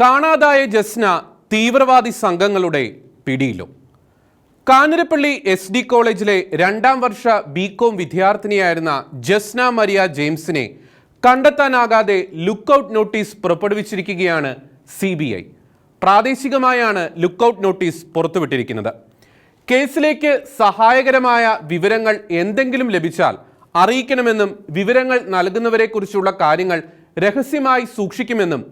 കാണാതായ ജസ്ന തീവ്രവാദി സംഘങ്ങളുടെ പിടിയിലും. കാനരപ്പള്ളി എസ് ഡി കോളേജിലെ രണ്ടാം വർഷ ബികോം വിദ്യാർത്ഥിനിയായിരുന്ന ജസ്ന മരിയ ജെയിംസിനെ കണ്ടെത്താനാകാതെ ലുക്കൌട്ട് നോട്ടീസ് പുറപ്പെടുവിച്ചിരിക്കുകയാണ് സി ബി ഐ പ്രാദേശികമായാണ് ലുക്കൌട്ട് നോട്ടീസ് പുറത്തുവിട്ടിരിക്കുന്നത്. കേസിലേക്ക് സഹായകരമായ വിവരങ്ങൾ എന്തെങ്കിലും ലഭിച്ചാൽ അറിയിക്കണമെന്നും വിവരങ്ങൾ നൽകുന്നവരെക്കുറിച്ചുള്ള കാര്യങ്ങൾ രഹസ്യമായി സൂക്ഷിക്കുമെന്നും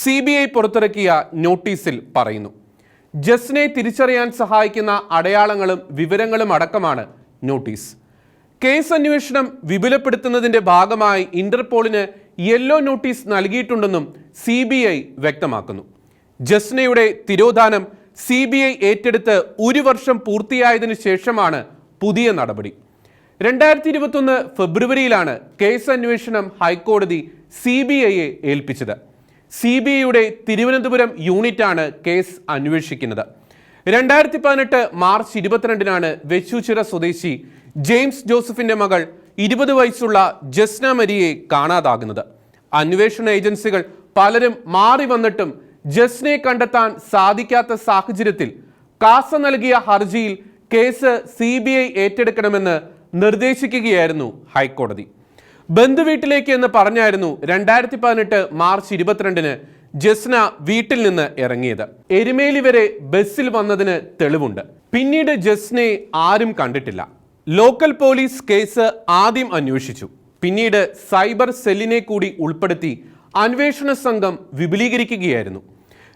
സി ബി ഐ പുറത്തിറക്കിയ നോട്ടീസിൽ പറയുന്നു. ജസ്നെ തിരിച്ചറിയാൻ സഹായിക്കുന്ന അടയാളങ്ങളും വിവരങ്ങളും അടക്കമാണ് നോട്ടീസ്. കേസ് അന്വേഷണം വിപുലപ്പെടുത്തുന്നതിന്റെ ഭാഗമായി ഇന്റർപോളിന് യെല്ലോ നോട്ടീസ് നൽകിയിട്ടുണ്ടെന്നും സി ബി ഐ വ്യക്തമാക്കുന്നു. ജസ്നയുടെ തിരോധാനം സി ബി ഐ ഏറ്റെടുത്ത് ഒരു വർഷം പൂർത്തിയായതിനു ശേഷമാണ് പുതിയ നടപടി. രണ്ടായിരത്തി ഇരുപത്തൊന്ന് ഫെബ്രുവരിയിലാണ് കേസ് അന്വേഷണം ഹൈക്കോടതി സി ബി ഐയെ ഏൽപ്പിച്ചത്. സി ബി ഐയുടെ തിരുവനന്തപുരം യൂണിറ്റാണ് കേസ് അന്വേഷിക്കുന്നത്. രണ്ടായിരത്തി പതിനെട്ട് മാർച്ച് ഇരുപത്തിരണ്ടിനാണ് വെച്ചൂച്ചിറ സ്വദേശി ജെയിംസ് ജോസഫിന്റെ മകൾ ഇരുപത് വയസ്സുള്ള ജസ്ന മരിയെ കാണാതാകുന്നത്. അന്വേഷണ ഏജൻസികൾ പലരും മാറി വന്നിട്ടും ജസ്നെ കണ്ടെത്താൻ സാധിക്കാത്ത സാഹചര്യത്തിൽ കാസ നൽകിയ ഹർജിയിൽ കേസ് സി ഏറ്റെടുക്കണമെന്ന് നിർദ്ദേശിക്കുകയായിരുന്നു ഹൈക്കോടതി. ബന്ധുവീട്ടിലേക്ക് എന്ന് പറഞ്ഞായിരുന്നു രണ്ടായിരത്തി പതിനെട്ട് മാർച്ച് ഇരുപത്തിരണ്ടിന് ജസ്ന വീട്ടിൽ നിന്ന് ഇറങ്ങിയത്. എരുമേലി വരെ ബസ്സിൽ വന്നതിന് തെളിവുണ്ട്. പിന്നീട് ജസ്നയെ ആരും കണ്ടിട്ടില്ല. ലോക്കൽ പോലീസ് കേസ് ആദ്യം അന്വേഷിച്ചു. പിന്നീട് സൈബർ സെല്ലിനെ കൂടി ഉൾപ്പെടുത്തി അന്വേഷണ സംഘം വിപുലീകരിക്കുകയായിരുന്നു.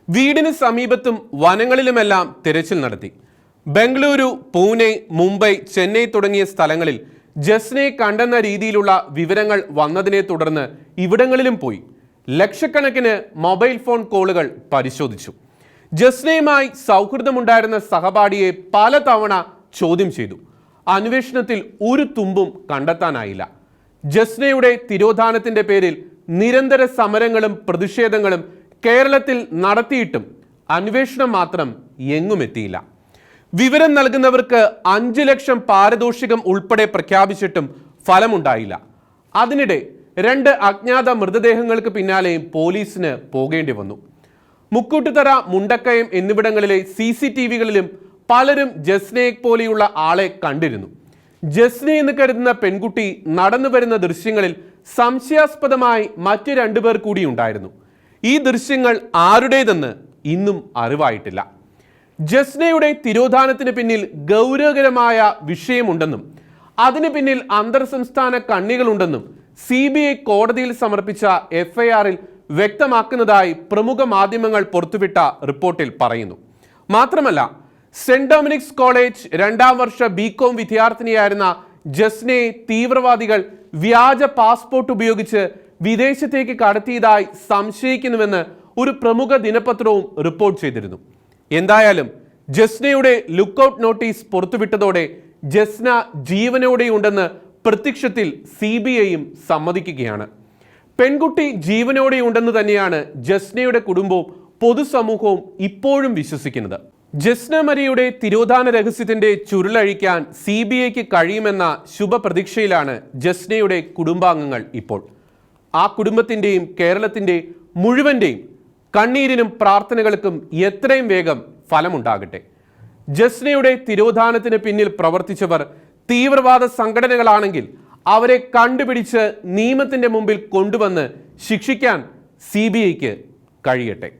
വീടിന് സമീപത്തും വനങ്ങളിലുമെല്ലാം തിരച്ചിൽ നടത്തി. ബംഗളൂരു പൂനെ മുംബൈ ചെന്നൈ തുടങ്ങിയ സ്ഥലങ്ങളിൽ ജസ്നെ കണ്ടെന്ന രീതിയിലുള്ള വിവരങ്ങൾ വന്നതിനെ തുടർന്ന് ഇവിടങ്ങളിലും പോയി. ലക്ഷക്കണക്കിന് മൊബൈൽ ഫോൺ കോളുകൾ പരിശോധിച്ചു. ജസ്നയുമായി സൗഹൃദമുണ്ടായിരുന്ന സഹപാഠിയെ പലതവണ ചോദ്യം ചെയ്തു. അന്വേഷണത്തിൽ ഒരു തുമ്പും കണ്ടെത്താനായില്ല. ജസ്നയുടെ തിരോധാനത്തിന്റെ പേരിൽ നിരന്തര സമരങ്ങളും പ്രതിഷേധങ്ങളും കേരളത്തിൽ നടത്തിയിട്ടും അന്വേഷണം മാത്രം എങ്ങുമെത്തിയില്ല. വിവരം നൽകുന്നവർക്ക് അഞ്ചു ലക്ഷം പാരിതോഷികം ഉൾപ്പെടെ പ്രഖ്യാപിച്ചിട്ടും ഫലമുണ്ടായില്ല. അതിനിടെ രണ്ട് അജ്ഞാത മൃതദേഹങ്ങൾക്ക് പിന്നാലെയും പോലീസിന് പോകേണ്ടി വന്നു. മുക്കൂട്ടുതറ മുണ്ടക്കയം എന്നിവിടങ്ങളിലെ സി സി ടി വികളിലും പലരും ജസ്നയെ പോലെയുള്ള ആളെ കണ്ടിരുന്നു. ജസ്ന എന്ന് കരുതുന്ന പെൺകുട്ടി നടന്നു വരുന്ന ദൃശ്യങ്ങളിൽ സംശയാസ്പദമായി മറ്റു രണ്ടുപേർ കൂടി ഉണ്ടായിരുന്നു. ഈ ദൃശ്യങ്ങൾ ആരുടേതെന്ന് ഇന്നും അറിവായിട്ടില്ല. ജസ്നയുടെ തിരോധാനത്തിന് പിന്നിൽ ഗൗരവകരമായ വിഷയമുണ്ടെന്നും അതിന് പിന്നിൽ അന്തർ സംസ്ഥാന കണ്ണികളുണ്ടെന്നും സി ബി ഐ കോടതിയിൽ സമർപ്പിച്ച എഫ്ഐആറിൽ വ്യക്തമാക്കുന്നതായി പ്രമുഖ മാധ്യമങ്ങൾ പുറത്തുവിട്ട റിപ്പോർട്ടിൽ പറയുന്നു. മാത്രമല്ല സെന്റ് ഡൊമിനിക്സ് കോളേജ് രണ്ടാം വർഷ ബികോം വിദ്യാർത്ഥിനിയായിരുന്ന ജസ്നയെ തീവ്രവാദികൾ വ്യാജ പാസ്പോർട്ട് ഉപയോഗിച്ച് വിദേശത്തേക്ക് കടത്തിയതായി സംശയിക്കുന്നുവെന്ന് ഒരു പ്രമുഖ ദിനപത്രവും റിപ്പോർട്ട് ചെയ്തിരുന്നു. എന്തായാലും ജസ്നയുടെ ലുക്കൌട്ട് നോട്ടീസ് പുറത്തുവിട്ടതോടെ ജസ്ന ജീവനോടെയുണ്ടെന്ന് പ്രത്യക്ഷത്തിൽ സി ബി ഐയും സമ്മതിക്കുകയാണ്. പെൺകുട്ടി ജീവനോടെയുണ്ടെന്ന് തന്നെയാണ് ജസ്നയുടെ കുടുംബവും പൊതുസമൂഹവും ഇപ്പോഴും വിശ്വസിക്കുന്നത്. ജസ്ന മരിയുടെ തിരോധാന രഹസ്യത്തിന്റെ ചുരുളഴിക്കാൻ സി ബി ഐക്ക് കഴിയുമെന്ന ശുഭപ്രതീക്ഷയിലാണ് ജസ്നയുടെ കുടുംബാംഗങ്ങൾ ഇപ്പോൾ. ആ കുടുംബത്തിന്റെയും കേരളത്തിന്റെ മുഴുവന്റെയും കണ്ണീരിനും പ്രാർത്ഥനകൾക്കും എത്രയും വേഗം ഫലമുണ്ടാകട്ടെ. ജസ്നയുടെ തിരോധാനത്തിന് പിന്നിൽ പ്രവർത്തിച്ചവർ തീവ്രവാദ സംഘടനകളാണെങ്കിൽ അവരെ കണ്ടുപിടിച്ച് നിയമത്തിന്റെ മുമ്പിൽ കൊണ്ടുവന്ന് ശിക്ഷിക്കാൻ സി കഴിയട്ടെ.